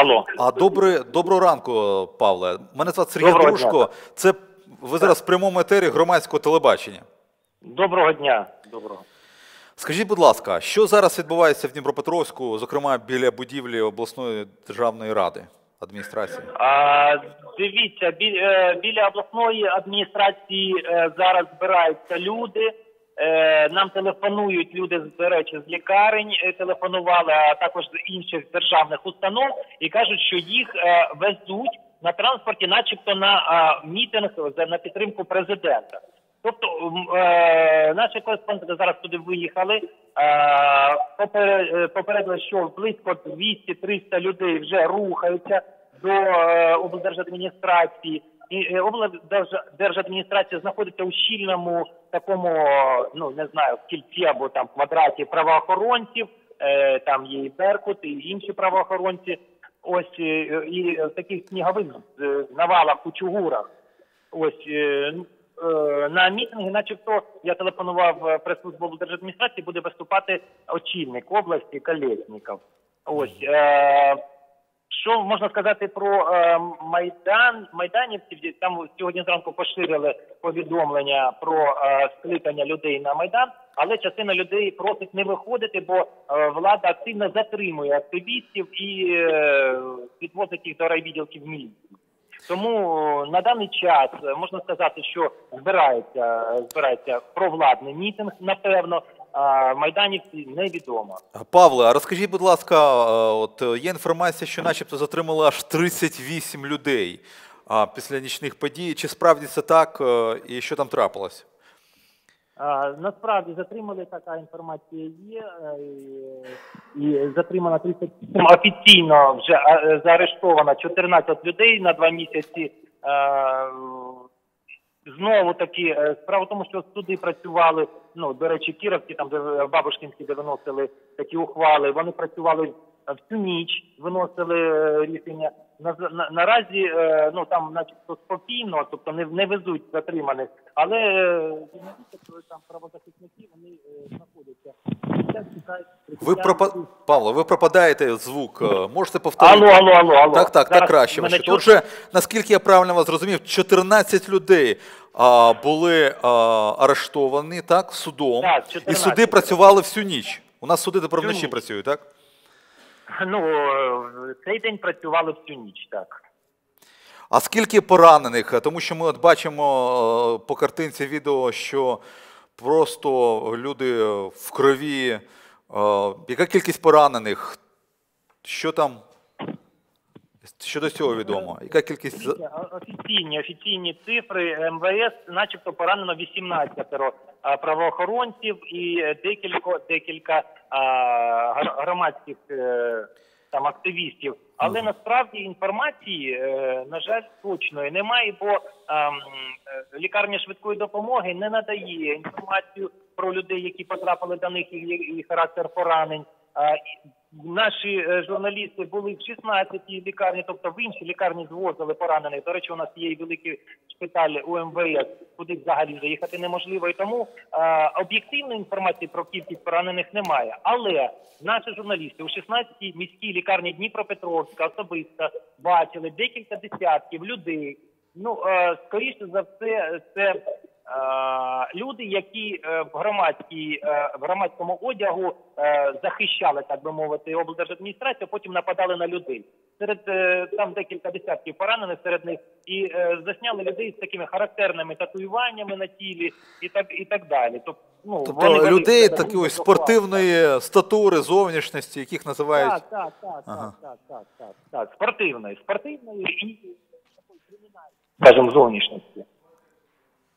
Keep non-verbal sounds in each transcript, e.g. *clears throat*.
Алло. А добре, доброго ранку, Павле. Мене звати Сергій Доброго Дружко. дня. Це ви зараз в прямому етері громадського телебачення. Доброго дня. Доброго. Скажіть, будь ласка, що зараз відбувається в Дніпропетровську, зокрема біля будівлі обласної державної ради адміністрації? А, дивіться, е, біля обласної адміністрації е, зараз збираються люди. Е, нам телефонують люди, до речі, з лікарень е, телефонували, а також з інших державних установ, і кажуть, що їх е, везуть на транспорті, начебто на мітинг на підтримку президента. Тобто наші кореспонденти зараз туди виїхали. Попере- попередили, що близько 200-300 людей вже рухаються до облдержадміністрації. І е, облдержадміністрація знаходиться у щільному такому, ну не знаю, кільці або там квадраті правоохоронців. Е, там є і Беркут, і інші правоохоронці. Ось е, і в таких снігових навалах у чугурах. Ось на мітинги, начебто, я телефонував прес-службу облдержадміністрації, буде виступати очільник області Колєсніков. Ось що можна сказати про е, майдан майданівців? Там сьогодні зранку поширили повідомлення про е, скликання людей на майдан, але частина людей просить не виходити, бо е, влада активно затримує активістів і е, відвозить їх до райвідділків міліції. Тому е, на даний час е, можна сказати, що збирається е, збирається провладний мітинг, напевно. А майданівці невідомо. Павле, а розкажіть, будь ласка, от е, є інформація, що начебто затримали аж 38 людей після нічних подій. Чи справді це так е, і що там трапилось? Насправді затримали така інформація є, е, і, затримано 37 офіційно вже заарештовано 14 людей на два місяці. Знову таки, е, справа в тому, що суди працювали, ну, до речі, Кіровські, там, де е, Бабушкінські, де виносили такі ухвали, вони працювали е, всю ніч, виносили рішення. На, на, наразі, ну, там, начебто, спокійно, тобто не, не везуть затриманих, але там правозахисники, вони знаходяться. Ви пропа... Павло, ви пропадаєте звук. Можете повторити? Алло, алло, алло, алло. Так, так, так краще. Отже, наскільки я правильно вас зрозумів, 14 людей а, були а, арештовані так, судом, Так, і суди працювали всю ніч. У нас суди тепер вночі ніч. працюють, так? Ну, цей день працювали всю ніч, так. А скільки поранених? Тому що ми от бачимо е, по картинці відео, що просто люди в крові. Е, Яка кількість поранених? Що там? Щодо цього відомо? Яка кількість Офіційні, офіційні цифри МВС, начебто поранено 18 правоохоронців і е, декілька, декілька а, громадських е, там активістів. Але насправді інформації, е, на жаль, точної немає, бо ем, е, лікарня швидкої допомоги не надає інформацію про людей, які потрапили до них і, і характер поранень. Наші е, журналісти були в 16-й лікарні, тобто в інші лікарні звозили поранених. До речі, у нас є і великий шпиталь у МВС, куди взагалі заїхати неможливо. І тому об'єктивної інформації про кількість поранених немає. Але наші журналісти у 16-й міській лікарні Дніпропетровська особисто бачили декілька десятків людей. Ну е, скоріше за все, це люди, які е, в громадській е, в громадському одягу е, захищали, так би мовити, облдержадміністрацію, потім нападали на людей. Серед е, там декілька десятків поранених серед них, і е, засняли людей з такими характерними татуюваннями на тілі, і так і так далі. Тобто, ну Тобто людей такої спортивної статури, зовнішності, яких називають. так, так, так, Ага. так, так, так, так, так, спортивної, спортивної і такої кримінальної, скажімо, зовнішності.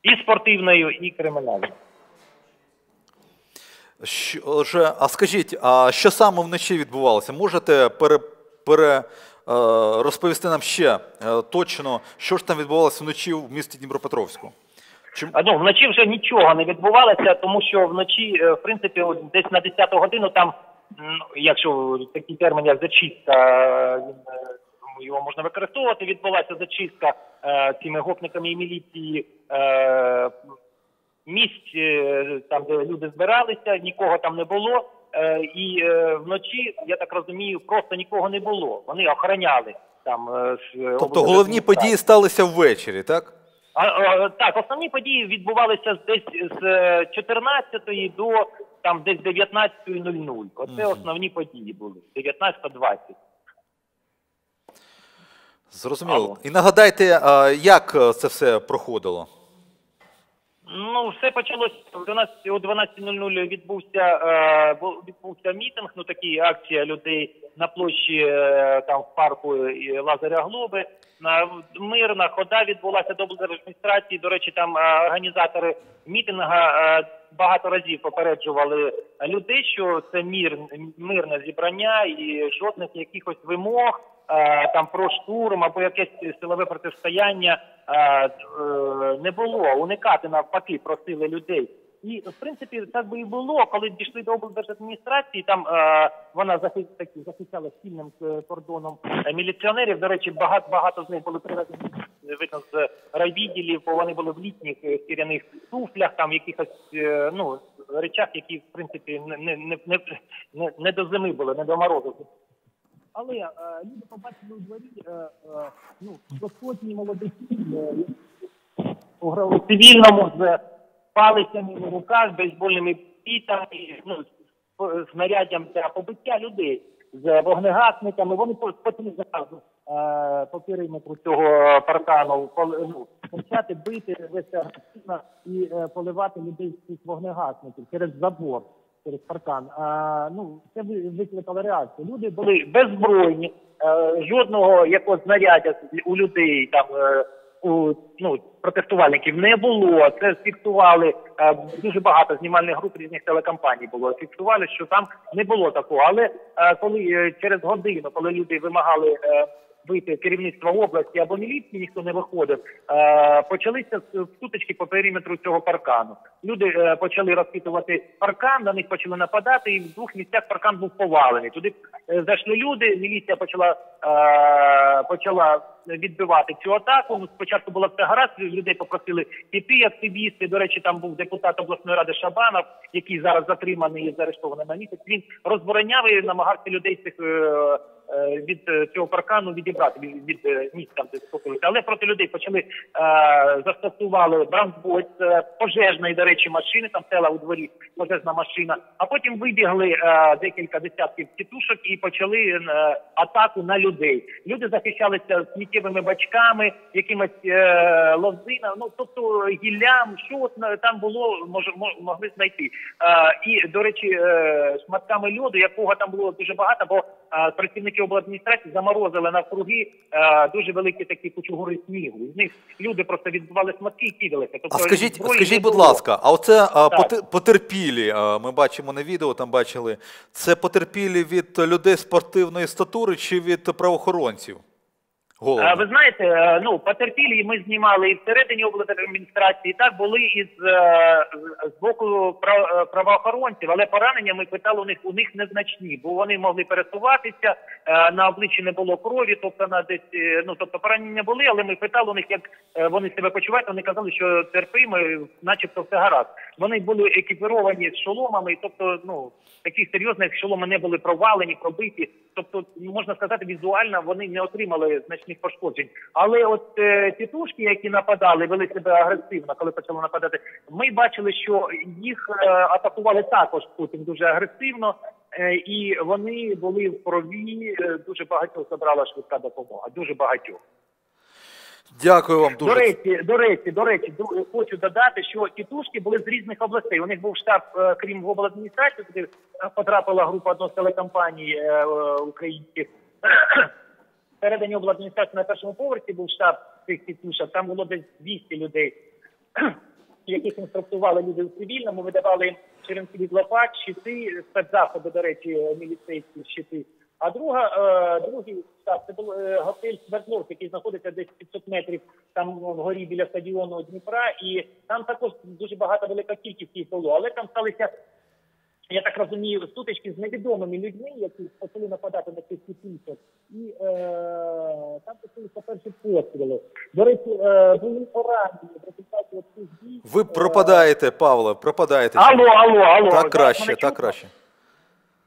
І спортивною, і кримінальною. Що, отже, а скажіть, а що саме вночі відбувалося? Можете пере, пере, е, розповісти нам ще е, точно, що ж там відбувалося вночі в місті Дніпропетровську? Чи... А, ну, вночі вже нічого не відбувалося, тому що вночі, е, в принципі, десь на 10 годину там, якщо такий термін, як зачистка, він, його можна використовувати, відбулася зачистка е, цими гопниками і міліції е, місць, е, там, де люди збиралися, нікого там не було. Е, і е, вночі, я так розумію, просто нікого не було. Вони охороняли там. е, Тобто головні події сталися ввечері, так? А, а, так, основні події відбувалися десь з е, 14 до там десь 19.00. Оце Мгм. основні події були. 19.20. Зрозуміло. І нагадайте, як е, це все проходило? Ну, все почалося о 12, о 12.00 відбувся, е, відбувся мітинг, ну такі акція людей на площі е, там в парку Лазаря Глоби. На мирна хода відбулася до облдержадміністрації. До речі, там е, організатори мітинга е, багато разів попереджували людей, що це мір, мирне зібрання і жодних якихось вимог там про штурм або якесь силове протистояння е, е, не було. Уникати навпаки просили людей. І в принципі так би і було, коли дійшли до облдержадміністрації. Там е, вона захи, захищала спільним е, кордоном е, міліціонерів. До речі, багато багато з них були привезені е, видно з райвідділів, бо вони були в літніх е, шкіряних туфлях, там якихось е, ну речах, які в принципі не, не, не, не, не до зими були, не до морозу. Але е, люди побачили у дворі е, е, ну, до сотні молодиків е, у цивільному з палицями в руках, бейсбольними пітами, ну, з з для побиття людей з вогнегасниками. Вони по потім зразу е, по периметру цього паркану ну, почати бити вести і е, поливати людей з цих вогнегасників через забор. Через паркан. А, ну, це ви- викликало реакцію. Люди були беззбройні, е, жодного якогось знаряддя у людей там е, у ну протестувальників не було. Це фіксували е, дуже багато знімальних груп різних телекомпаній. Було фіксували, що там не було такого. Але коли через годину, коли люди вимагали. Вийти керівництва області або міліції, ніхто не виходив. Е, почалися сутички по периметру цього паркану. Люди е, почали розхитувати паркан, на них почали нападати, і в двох місцях паркан був повалений. Туди е, зайшли люди. Міліція почала почала відбивати цю атаку. Ну, Спочатку було все гаразд, людей попросили піти активісти. До речі, там був депутат обласної ради Шабанов, який зараз затриманий і заарештований на місяць. Він розбороняв і намагався людей цих. Е, Від е, цього паркану відібрати від, від е, місць там. Але проти людей почали застосували бранбойт, е, пожежної, до речі, машини. Там стела у дворі пожежна машина. А потім вибігли декілька десятків тітушок і почали атаку на людей. Люди захищалися сміттєвими бачками, якимось лозинами, ну тобто гіллям, що там було, може могли знайти. І до речі, шматками льоду, якого там було дуже багато, бо працівники обладміністрації заморозили навкруги е, дуже великі такі кучугури снігу. З них люди просто відбивали шматки і кидалися. Тобто А скажіть, скажіть, будь ласка, а оце а, Так. потерпілі, а, ми бачимо на відео, там бачили, це потерпілі від людей спортивної статури чи від правоохоронців? Головне. Е, Ви знаєте, е, ну потерпілі ми знімали і всередині облдержадміністрації, так були і з, е, з боку е, правоохоронців, але поранення ми питали у них у них незначні, бо вони могли пересуватися, на обличчі не було крові, тобто на десь ну тобто поранення були, але ми питали у них, як вони себе почувають. Вони казали, що терпимо, начебто все гаразд. Вони були екіпіровані з шоломами, тобто, ну таких серйозних шоломи не були провалені, пробиті. Тобто, ну, можна сказати, візуально вони не отримали значних пошкоджень. Але от е, тітушки, які нападали, вели себе агресивно, коли почали нападати. Ми бачили, що їх е, атакували також потім дуже агресивно, е, і вони були в крові. е, дуже багатьох забрала швидка допомога. Дуже багатьох. Дякую вам дуже. До речі, до речі, до речі, хочу додати, що тітушки були з різних областей. У них був штаб, е, крім обладміністрації, куди е, потрапила група одного з телекомпаній е, е, українських. Всередині обладміністрації на першому поверсі був штаб цих тітушок. Там було десь 200 людей, *clears throat* яких інструктували люди у цивільному, видавали черенки від лопат, щити, спецзаходи, до речі, міліцейські щити. А друга, е, другий штаб це був е, готель Свердловськ, який знаходиться десь 500 метрів там вгорі біля стадіону Дніпра, і там також дуже багато велика кількість їх було. Але там сталися, я так розумію, сутички з невідомими людьми, які почали нападати на цих тітушок. І е, там почалися перші постріли. До речі, е, були поранені в результаті цих дій. Ви пропадаєте, Павло, пропадаєте. Алло, алло, алло. Так краще, так краще.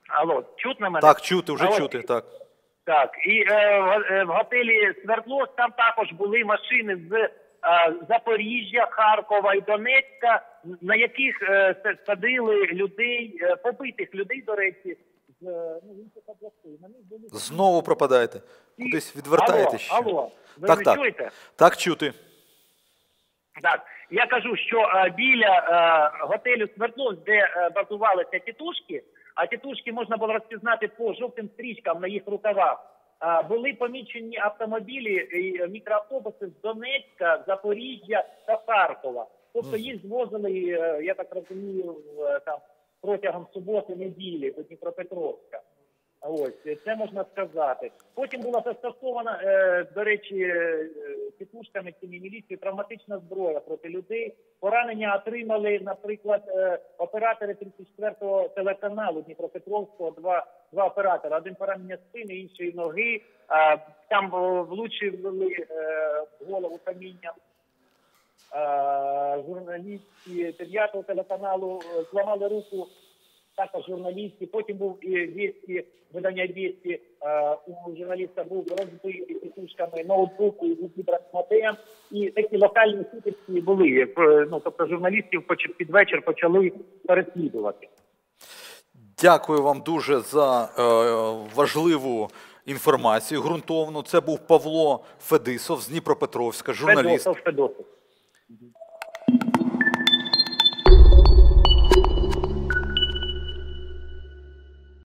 Алло, чутно мене? Так, чути, вже Алло. чути. Так. Так, і е, в, е, в готелі Свердловськ там також були машини з е, Запоріжжя, Харкова і Донецька, на яких е, садили людей, е, побитих людей, до речі, з е, ну, інших областей. На них були Знову пропадаєте. Кудись відвертаєтесь. Ще. алло, ви Так, так. чуєте? Так, чути. Так, я кажу, що е, біля е, готелю Свердловськ, де е, базувалися тітушки, а тітушки можна було розпізнати по жовтим стрічкам на їх рукавах. е, були помічені автомобілі і мікроавтобуси з Донецька, Запоріжжя та Харкова. Тобто їх звозили, е, я так розумію, е, там протягом суботи, неділі до Дніпропетровська. Ось це можна сказати. Потім була застосована, е, до речі, тітушками цими міліції травматична зброя проти людей. Поранення отримали, наприклад, оператори 34-го телеканалу Дніпропетровського. Два два оператори. Один поранення спини, іншої ноги. А, там влучили голову каміння. Е, журналістки 9-го телеканалу е, зламали руку також журналістів. Потім був і вісті, видання вісті. Е, у журналіста був розбитий тітушками ноутбук і гібрасмотем. І такі локальні сутички були. Ну, тобто журналістів під вечір почали переслідувати. Дякую вам дуже за е, важливу інформацію. Ґрунтовну. Це був Павло Федисов з Дніпропетровська, журналіст. Федосов, Федосов.